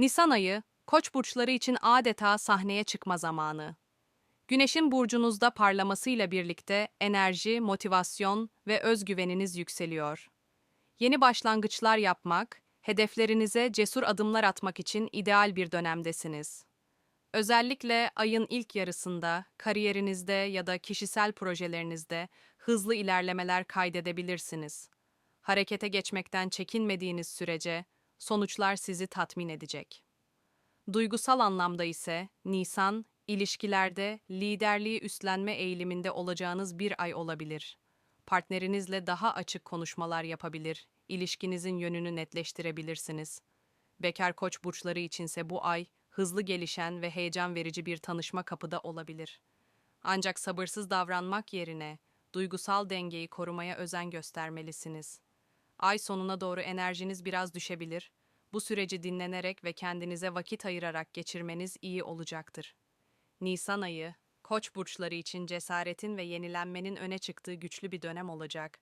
Nisan ayı, Koç burçları için adeta sahneye çıkma zamanı. Güneşin burcunuzda parlamasıyla birlikte enerji, motivasyon ve özgüveniniz yükseliyor. Yeni başlangıçlar yapmak, hedeflerinize cesur adımlar atmak için ideal bir dönemdesiniz. Özellikle ayın ilk yarısında kariyerinizde ya da kişisel projelerinizde hızlı ilerlemeler kaydedebilirsiniz. Harekete geçmekten çekinmediğiniz sürece sonuçlar sizi tatmin edecek. Duygusal anlamda ise Nisan, ilişkilerde liderliği üstlenme eğiliminde olacağınız bir ay olabilir. Partnerinizle daha açık konuşmalar yapabilir, ilişkinizin yönünü netleştirebilirsiniz. Bekar koç burçları içinse bu ay hızlı gelişen ve heyecan verici bir tanışma kapıda olabilir. Ancak sabırsız davranmak yerine duygusal dengeyi korumaya özen göstermelisiniz. Ay sonuna doğru enerjiniz biraz düşebilir. Bu süreci dinlenerek ve kendinize vakit ayırarak geçirmeniz iyi olacaktır. Nisan ayı, Koç burçları için cesaretin ve yenilenmenin öne çıktığı güçlü bir dönem olacak.